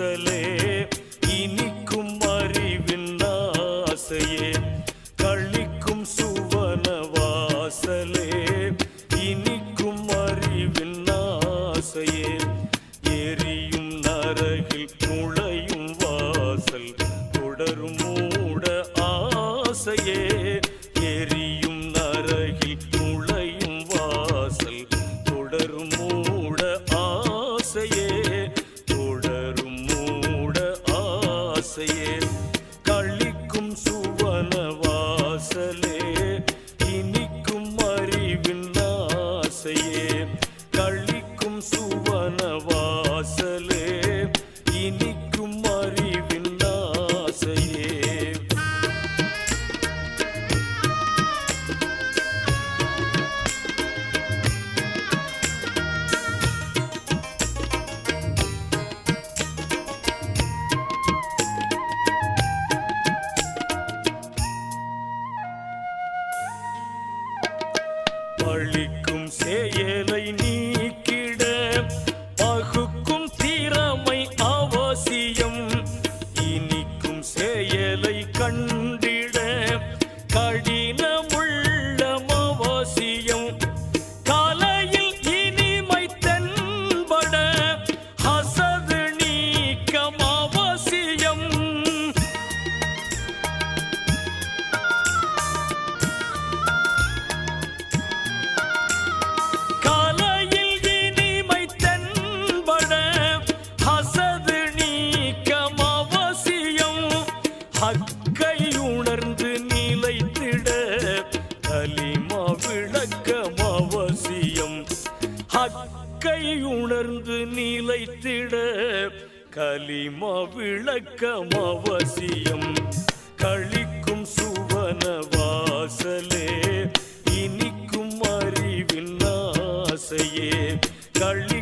ಕಲೆ உணர்ந்து நிலைத்திட கலிமா விளக்கம் அவசியம். கழிக்கும் சுவன வாசலே இனிக்கும் அறிவின் ஆசையே. களி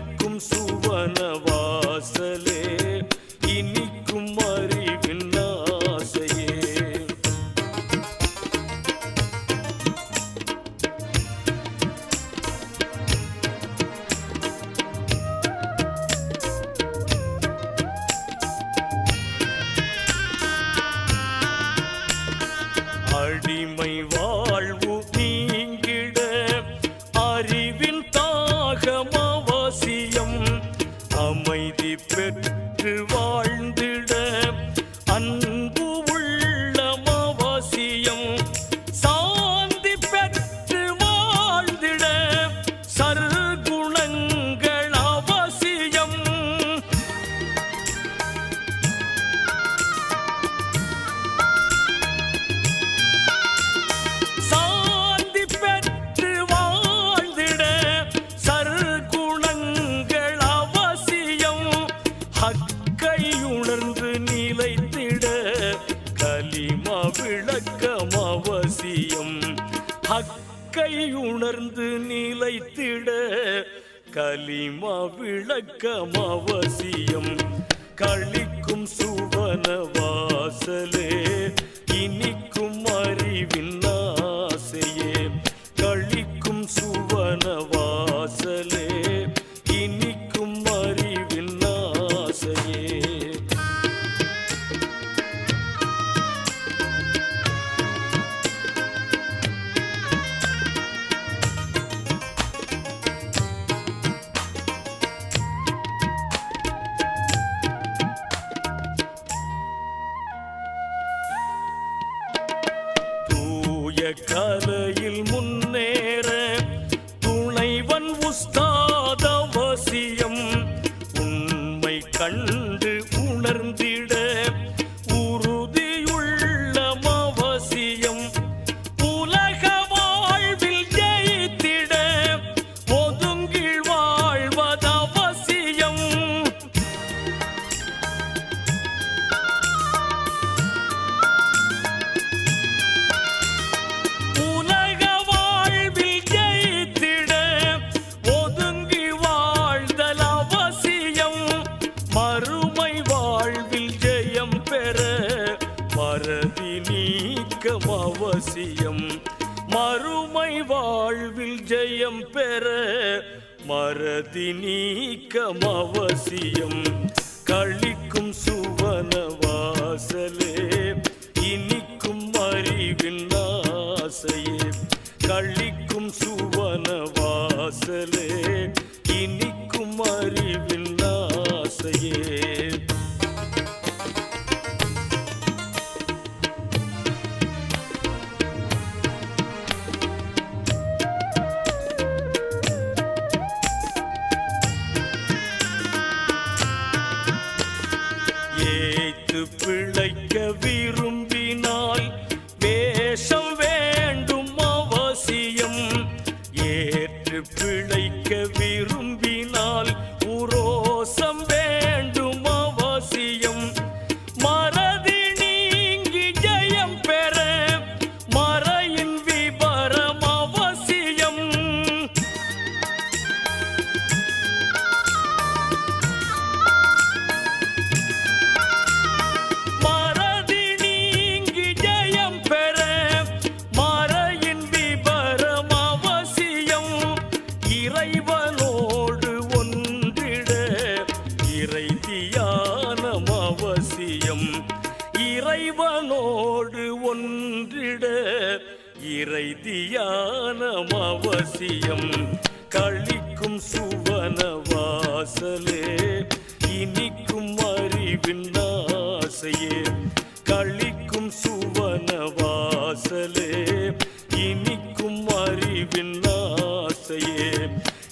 உணர்ந்து நிலைத்திட கலிமா விளக்கம் அவசியம் களிக்கும் சுவன வாசலே இனிக்கும் வாழ்வில் ஜெயம் பெற மறதி நீக்கம் அவசியம். கழிக்கும் சுவன வாசலே இனிக்கும் அறிவின் ஆசையே. கள்ளி இறை தியானம் அவசியம். கழிக்கும் சுவன வாசலே இனிக்கும் அறிவின் ஆசையே. கழிக்கும் சுவன வாசலே இனிக்கும் அறிவின் ஆசையே.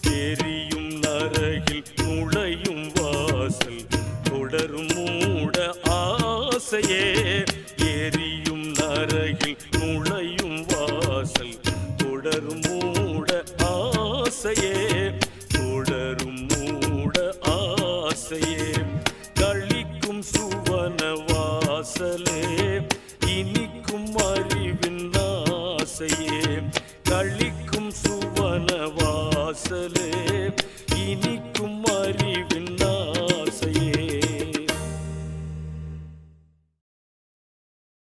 எரியும் நரகில் நுழையும் வாசல் தொடரும் மூட ஆசையே. எரியும் நரகில் நுழையும் ஆசையே கழிக்கும் சுவன வாசலே.